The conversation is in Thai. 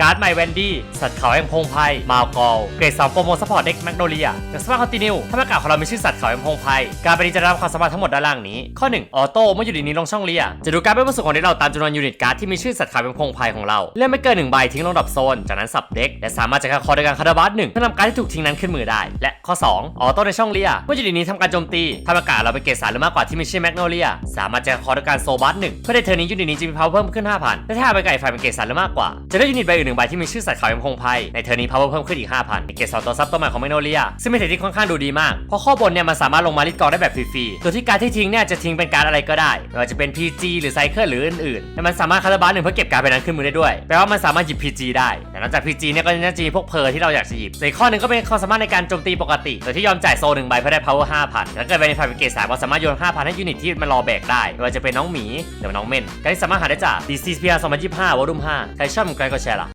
การ์ดไมแวนดี้ สัตว์เขาแห่งพงไพรมาวกอลเกรด2โปรโมซัพพอร์ตเด็กแมกโนเลียจากสมาร์คอนติเนียถ้าประกาศของเรามีชื่อสัตว์เขาแห่งพงไพรการไปนี้จะได้รับความสามารถทั้งหมดด้านล่างนี้ ข้อ 1 ออโต้เมื่ออยู่ดีนี้ลงช่องเลีย จะดูการเป็นผู้สุขของเด็กเราตามจำนวนยูนิตการ์ดที่มีชื่อสัตว์เขาแห่งพงไพรของเราเล่นไม่เกินหนึ่งใบทิ้งลงดรอปโซน จากนั้นสับเด็กและสามารถจะคอด้วยการคาร์บัสหนึ่งเพื่อนำการ์ดที่ถูกทิ้งนั้นขึ้นมือได้ และข้อ 2 ออโต้ในช่องเลีย เมื่ออยู่ดีนี้ทำการโจมตีถ้าประกาศเราเป็นเกรดสามหรือมากกว่าที่มีชื่อแมกโนเลียสามารถจะคอด้วยการโซบัสหนึ่งเพื่อในเทอร์นี้ยูนิตนี้จะมีพาวเพิ่มขึ้น5,000และถ้าเป็นไก่ไฟเป็นเกรดสามหรือมากกว่าจะได้ยูนิตใบอื่นนึ่งใบที่มีชื่อสัตว์เขายังคงภัยในเทอร์นี้พาวเวอร์เพิ่มขึ้นอีก 5,000ในเกรดสองตัวซับตัวใหม่ของแมโนเลียซึ่งเป็นเทคนิคค่อนข้างดูดีมากเพราะข้อบนเนี่ยมันสามารถลงมาลิดกองได้แบบฟรีๆโดยที่การที่ทิ้งเนี่ยจะทิ้งเป็นการอะไรก็ได้ไม่ว่าจะเป็น PG หรือไซเคิลหรืออื่นๆแต่มันสามารถคาร์บัสหนึ่งเพื่อเก็บการไปนั้นขึ้นมือได้ด้วยแปลว่ามันสามารถหยิบ PG ได้แต่นอกจาก PG เนี่ยก็จะมีพวกเพอร์ที่เราอยากจะหยิบส่วนอีกข้อหนึ่งก็เป็นความสามารถในการโจมตีปกติโดยที่ยอมจ่ายโซนหนึ่งใบเพื่อได้ power 5,000แล้วเกิดเป็นไฟเป็นเกรดสามก็สามารถโยน5,000ให้ยูนิตที่มันรอแบกได้ไม่ว่าจะเป็นน้องหมีหรือน้องเม่นการที่สามารถหาได้จาก DCPR 2025วอลุ่ม5ใครชอบมันก็แชร์ละ